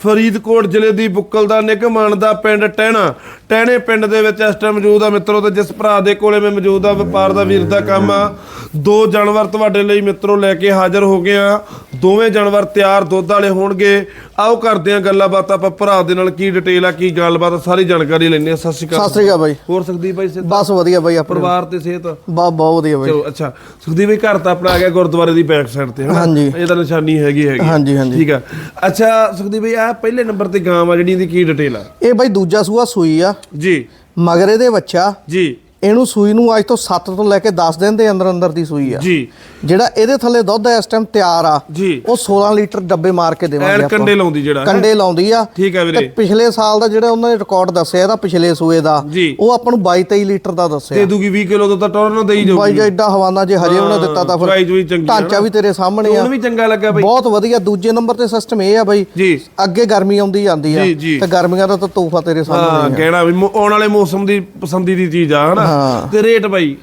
ਫਰੀਦਕੋਟ ਜ਼ਿਲ੍ਹੇ ਦੀ ਬੁੱਕਲ ਦਾ ਨਿਗਮਾਨ ਦਾ ਪਿੰਡ ਟਹਿਣਾ। ਟਹਿਣੇ ਪਿੰਡ ਦੇ ਵਿੱਚ ਇਸ ਟਾਈਮ ਮੌਜੂਦ ਆ ਮਿੱਤਰੋ ਤੇ ਜਿਸ ਭਰਾ ਦੇ ਕੋਲੇ ਮੈਂ ਮੌਜੂਦ ਆ ਵਪਾਰ ਦਾ ਵੀਰ ਦਾ ਕੰਮ ਆ। ਦੋ ਜਾਨਵਰ ਤੁਹਾਡੇ ਲਈ ਮਿੱਤਰੋ ਲੈ ਕੇ ਹਾਜ਼ਰ ਹੋ ਗਏ ਆ। ਦੋਵੇਂ ਜਾਨਵਰ ਤਿਆਰ ਦੁੱਧ ਵਾਲੇ ਹੋਣਗੇ। ਆਓ ਕਰਦੇ ਆ ਗੱਲਾਂ ਬਾਤਾਂ ਆਪਾਂ ਭਰਾ ਦੇ ਨਾਲ ਕੀ ਡਿਟੇਲ ਆ ਕੀ ਗੱਲਬਾਤ ਆ, ਸਾਰੀ ਜਾਣਕਾਰੀ ਲੈਣੇ ਆ ਸਤਿ ਸ਼੍ਰੀ ਸਤਿ ਅਕਾਲ ਸ੍ਰੀ ਅਕਾਲ ਬਾਈ। ਹੋਰ ਸੁਖਦੀਪ ਭਾਈ ਸਿੱਧ ਬਸ ਵਧੀਆ ਬਾਈ ਆਪਣੇ। ਪਰਿਵਾਰ ਤੇ ਸਿਹਤ? ਬਾ ਬਹੁਤ ਵਧੀਆ ਬਾਈ। ਚਲੋ ਅੱਛਾ। ਸੁਖਦੀਪ ਭਾਈ ਘਰ ਤਾਂ ਆਪਣਾ ਆ ਗਿਆ ਗੁਰਦੁਆਰੇ ਦੀ ਬੈਕ ਸਾਈਡ ਤੇ ਹਨਾ? ਹਾਂਜੀ। ਇਹ ਤਾਂ ਨਿਸ਼ਾਨੀ ਹੈਗੀ ਹੈਗੀ। ਹਾਂਜੀ, ਹਾਂਜੀ। ਠੀਕ ਆ। ਅੱਛਾ ਸੁਖਦੀਪ ਭਾਈ ਆ ਪਹਿਲੇ ਨੰਬਰ ਤੇ ਗਾਂ ਆ ਜਿਹੜੀ ਇਹਦੀ ਕੀ ਡਿਟੇਲ ਆ? ਇਹ ਬਾਈ ਦੂਜਾ ਸੂਆ ਸੂਈ ਆ। ਜੀ। ਮਗਰ ਇਹਦੇ ਬੱਚਾ ਜੀ। ਇਹਨੂੰ ਸੂਈ ਨੂੰ ਅੱਜ ਤੋਂ 7 ਤੋਂ ਲੈ ਕੇ 10 ਦਿਨ ਦੇ ਅੰਦਰ ਅੰਦਰ ਦੀ ਸੂਈ ਆ। ਜੀ। ਜਿਹੜਾ ਇਹਦੇ ਥੱਲੇ ਦੁੱਧ ਇਸ ਟਾਈਮ ਤਿਆਰ ਆ। ਉਹ 16 ਲੀਟਰ ਡੱਬੇ ਮਾਰ ਕੇ ਦੇਵਾਂਗੇ ਆਪਾਂ ਕੰਡੇ ਲਾਉਂਦੀ ਜਿਹੜਾ ਹੈਂ? ਕੰਡੇ ਲਾਉਂਦੀ ਆ। ਠੀਕ ਆ ਤੇ ਵੀਰੇ ਪਿਛਲੇ ਸਾਲ ਦਾ ਜਿਹੜਾ ਉਹਨਾਂ ਨੇ ਰਿਕਾਰਡ ਦੱਸਿਆ ਇਹਦਾ ਪਿਛਲੇ ਸੂਏ ਦਾ। ਉਹ ਆਪਾਂ ਨੂੰ 22 23 ਲੀਟਰ ਦਾ ਦੇ ਦੱਸਿਆ ਦੂਗੀ 20 ਕਿਲੋ ਤੋਂ ਤਾਂ ਟੌਰ ਨਾ ਦੇਈ ਜਾਊਗੀ। ਬਾਈ ਜੇ ਐਡਾ ਹਵਾਨਾ ਜੇ ਹਜੇ ਉਹਨਾਂ ਦਿੱਤਾ ਤਾਂ ਫਿਰ ਚੰਗੀ ਆ ਢਾਂਚਾ ਵੀ ਤੇਰੇ ਸਾਹਮਣੇ ਆ। ਹੁਣ ਵੀ ਚੰਗਾ ਲੱਗਾ ਬਾਈ। ਬਹੁਤ ਵਧੀਆ। ਦੂਜੇ ਨੰਬਰ ਤੇ ਸਿਸਟਮ ਇਹ ਆ ਬਾਈ। ਜੀ। ਅੱਗੇ ਗਰਮੀ ਆਉਂਦੀ ਜਾਂਦੀ ਆ। ਤੇ ਗਰਮੀਆਂ ਦਾ ਤਾਂ ਤੋਹਫਾ ਤੇਰੇ ਸਾਹਮਣੇ ਹਾਂ ਕਹਿਣਾ ਵੀ ਆਉਣ ਵਾਲੇ ਮੌਸਮ ਦੀ ਪਸੰਦੀ ਦੀ ਚੀਜ਼ ਆ ਹਨਾ? ਹਾਂ। ਤੇ ਰੇਟ ਬਾਈ?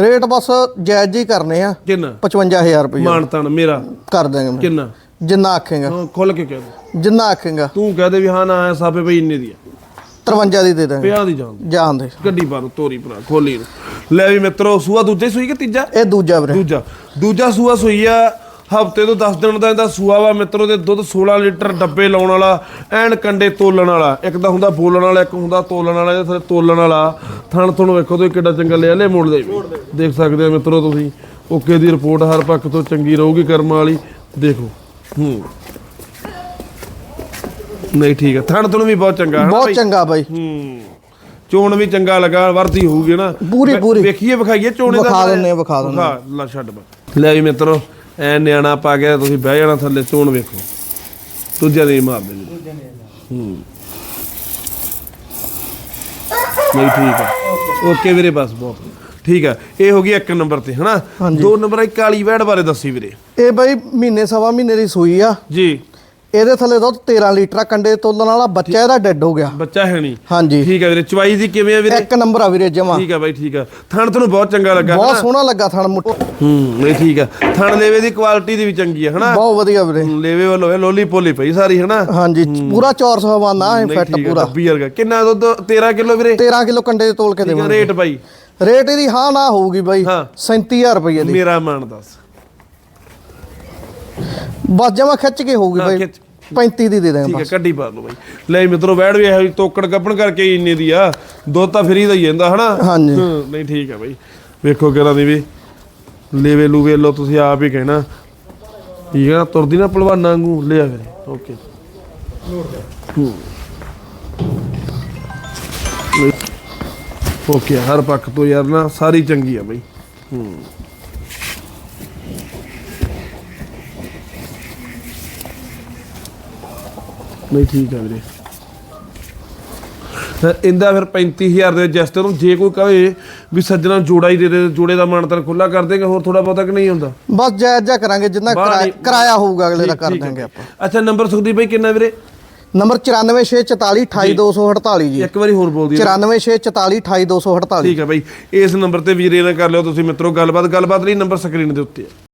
ਰੇਟ ਬਸ ਜਾਇਜ਼ ਹੀ ਕਰਨੇ ਆ। ਕਿੰਨਾ? 55000 ਰੁਪਏ ਮਾਨਤਾਨ ਮੇਰਾ। ਕਰ ਦਾਂਗੇ ਮੈਂ। ਕਿੰਨਾ? ਜਿੰਨਾ ਆਖੇਗਾ। ਹਾਂ, ਖੁੱਲ ਕੇ ਕਹਿ ਦੇ। ਜਿੰਨਾ ਆਖੇਗਾ। ਤੂੰ ਕਹਿ ਦੇ ਵੀ ਹਾਂ ਨਾ ਸਾਪੇ ਬਈ ਇੰਨੇ ਦੀ ਆ। 53 ਦੀ ਦੇ ਦਾਂਗੇ 50 ਦੀ ਜਾਣ ਦੇ। ਗੱਡੀ ਬਾਰ ਤੋਰੀ ਭਰਾ ਖੋਲੀ ਨੂੰ। ਲੈ ਵੀ ਮਿੱਤਰੋ ਸੂਆ ਦੂਜੇ ਸੂਈ ਕਿ ਤੀਜਾ? ਇਹ ਦੂਜਾ ਵੀਰੇ। ਦੂਜਾ। ਦੂਜਾ ਸੂਆ ਸੂਈ ਆ ਹਫ਼ਤੇ ਤੋਂ 10 ਦਿਨ ਦਾ ਇਹਦਾ ਸੂਆ ਵਾ ਮਿੱਤਰੋ ਦੇ ਦੁੱਧ 16 ਲੀਟਰ ਡੱਬੇ ਲਾਉਣ ਵਾਲਾ ਐਨ ਕੰਡੇ ਤੋਲਣ ਵਾਲਾ। ਇੱਕ ਤਾਂ ਹੁੰਦਾ ਬੋਲਣ ਵਾਲਾ ਇੱਕ ਹੁੰਦਾ ਤੋਲਣ ਵਾਲਾ ਇਹਦੇ ਥੱਲੇ ਤੋਲਣ ਵਾਲਾ। ਥਣ ਤੁਹਾਨੂੰ ਵੇਖੋ ਤੁਸੀਂ ਕਿੱਡਾ ਚੰਗਾ ਲਿਆ ਲੈ ਮੋੜ ਦੇ ਦੇਖ ਸਕਦੇ ਹੋ ਮਿੱਤਰੋ ਤੁਸੀਂ। ਓਕੇ ਦੀ ਰਿਪੋਰਟ ਹਰ ਪੱਖ ਤੋਂ ਚੰਗੀ ਰਹੂਗੀ ਕਰਮ ਵਾਲੀ। ਦੇਖੋ। ਹੂੰ। ਨਹੀਂ ਠੀਕ ਹੈ ਥਣ ਤੁਹਾਨੂੰ ਵੀ ਬਹੁਤ ਚੰਗਾ ਹੈ ਨਾ ਬਹੁਤ? ਚੰਗਾ ਬਾਈ। ਹੂੰ। ਚੋਣ ਵੀ ਚੰਗਾ ਲੱਗਾ ਵਰਤੀ ਹੋਊਗੀ ਨਾ ਪੂਰੀ- ਵੇ- ਪੂਰੀ। ਵੇਖੀਏ ਵਿਖਾਈਏ ਚੋਣੇ ਦਾ ਵਿਖਾ ਦਿੰਦੇ ਆ, ਵਿਖਾ ਦਿੰਦੇ ਵਿਖਾ, ਲੈ ਛੱਡ ਬਾ। ਲੈ ਵੀ ਮਿੱਤਰੋ ਐ ਨਿਆਣਾ ਪਾ ਗਿਆ ਤੁਸੀਂ ਬਹਿ ਜਾਣਾ ਥੱਲੇ ਚੋਣ ਵੇਖੋ। ਦੂਜਾ ਨਹੀਂ ਮਾਰਦੇ ਜੀ। ਹੂੰ। ਨਹੀਂ ਠੀਕ ਹੈ ਓਕੇ ਵੀਰੇ ਬਸ ਬਹੁਤ। ਠੀਕ ਹੈ ਇਹ ਹੋ ਗਈ ਇੱਕ ਨੰਬਰ ਤੇ ਹਨਾ? ਹਾਂਜੀ। ਦੋ ਨੰਬਰ ਇੱਕ ਕਾਲੀ ਵੈੜ ਬਾਰੇ ਦੱਸੀ ਵੀਰੇ। ਇਹ ਬਾਈ ਮਹੀਨੇ ਸਵਾ ਮਹੀਨੇ ਦੀ ਸੂਈ ਆ। ਜੀ। ਇਹਦੇ ਥੱਲੇ ਦੁੱਧ 13 ਲੀਟਰ ਆ, ਕੰਡੇ ਤੋਲਣ ਵਾਲਾ ਬੱਚਾ ਇਹਦਾ ਡੈੱਡ ਹੋ ਗਿਆ। ਬੱਚਾ ਹੈ ਨਹੀਂ। ਹਾਂਜੀ। ਠੀਕ ਹੈ ਵੀਰੇ ਚਵਾਈ ਦੀ ਕਿਵੇਂ ਆ ਵੀਰੇ? ਇੱਕ ਨੰਬਰ ਆ ਵੀਰੇ ਜਮਾ। ਠੀਕ ਹੈ ਬਾਈ ਠੀਕ ਹੈ ਥਣ ਤੁਹਾਨੂੰ ਬਹੁਤ ਚੰਗਾ ਲੱਗਾ ਬਹੁਤ? ਸੋਹਣਾ ਲੱਗਾ ਥਣ ਮੁੱਠ। ਹੂੰ ਨਹੀਂ ਠੀਕ ਆ। ਥਣ ਲੇਵੇ ਦੀ ਕੁਆਲਿਟੀ ਦੀ ਵੀ ਚੰਗੀ ਆ ਹਨਾ? ਬਹੁਤ ਵਧੀਆ ਵੀਰੇ। ਲੇਵੇ ਵੱਲੋਂ ਲੋਲੀ ਪੋਲੀ ਪਈ ਸਾਰੀ ਹਨਾ? ਹਾਂਜੀ ਪੂਰਾ ਚੌਰਸ ਹਵਾਨਾ ਹੈ ਫਿੱਟ ਆ, ਪੂਰਾ। ਡੱਬੀ ਵਰਗਾ। ਕਿੰਨਾ ਦੁੱਧ? 13 ਕਿਲੋ ਵੀਰੇ? 13 ਕਿਲੋ ਕੰਡੇ ਦੇ ਤੋਲ ਕੇ ਆ, ਦੇਵਾਂਗੇ। ਰੇਟ ਬਾਈ? ਰੇਟ ਇਹਦੀ ਹਾਂ ਨਾ ਹੋਊਗੀ ਬਾਈ। ਹਾਂ। 37000 ਰੁਪਏ ਦੀ। ਮੇਰਾ ਮਾਨ ਦੱਸ। ਬਸ ਜਮਾ ਖਿੱਚ ਕੇ ਹੋਊਗੀ ਬਾਈ। ਖਿੱਚ। 35 ਦੀ ਦੇ ਠੀਕ ਹੈ ਕੱਢੀ ਪਾ ਲਓ ਬਾਈ। ਲੈ ਮਿੱਤਰੋ ਵੈੜ ਵੀ ਇਹੋ ਜਿਹੀ ਤੋਕੜ ਗੱਪਣ ਕਰਕੇ ਹੀ ਇੰਨੇ ਦੀ ਆ। ਦੁੱਧ ਤਾਂ ਫਰੀ ਦਾ ਹੀ ਜਾਂਦਾ ਹਨਾ? ਹਾਂਜੀ। ਹੂੰ, ਨਹੀਂ ਠੀਕ ਹੈ ਬਾਈ। ਵੇਖੋ ਕਿਹੜਾ ਦੀ ਵੀ ਲੇਵੇ ਲੂਵੇ ਲੋ ਤੁਸੀਂ ਆਪ ਹੀ ਕਹਿਣਾ। ਠੀਕ ਹੈ ਨਾ ਤੁਰਦੀ ਨਾ ਪਹਿਲਵਾਨਾਂ ਵਾਂਗੂ ਲਿਆ ਵੀਰੇ। ਓਕੇ। ਹੂੰ। ਓਕੇ ਹਰ ਪੱਖ ਤੋਂ ਯਾਰ ਨਾ ਸਾਰੀ ਚੰਗੀ ਆ ਬਈ। ਹੂੰ। ਨਹੀਂ ਠੀਕ ਆ ਵੀਰੇ। ਤਾਂ ਇੰਦਾ ਫਿਰ 35000 ਦੇ ਜਸਟਰ ਨੂੰ ਜੇ ਕੋਈ ਕਹੇ ਵੀ ਸੱਜਣਾ ਜੋੜਾ ਹੀ ਦੇ ਦੇ ਜੋੜੇ ਦਾ ਮਾਨਤਨ ਖੁੱਲਾ ਕਰ ਦੇਗਾ ਹੋਰ ਥੋੜਾ ਬਹੁਤਾ ਕਿ ਨਹੀਂ ਹੁੰਦਾ? ਬਸ ਜਾਇਜ਼ ਜਾ ਕਰਾਂਗੇ ਜਿੰਨਾ ਕਿਰਾਇਆ- ਹੋਊਗਾ ਅਗਲੇ ਦਾ ਕਰ। ਦਾਂਗੇ ਆਪਾਂ। ਅੱਛਾ ਨੰਬਰ ਸੁਖਦੀਪ ਭਾਈ ਕਿੰਨਾ ਵੀਰੇ? ਨੰਬਰ 94644 28248 ਜੀ। ਇੱਕ ਵਾਰੀ ਹੋਰ ਬੋਲ ਦਿਓ। 94644 28248 ਠੀਕ ਹੈ ਬਾਈ ਇਸ ਨੰਬਰ ਤੇ ਵੀਰੇ ਨਾਲ ਕਰ ਲਿਓ ਤੁਸੀਂ ਮਿੱਤਰੋ ਗੱਲਬਾਤ ਗੱਲਬਾਤ ਲਈ ਨੰਬਰ ਸਕਰੀਨ ਦੇ ਉੱਤੇ ਹੈ।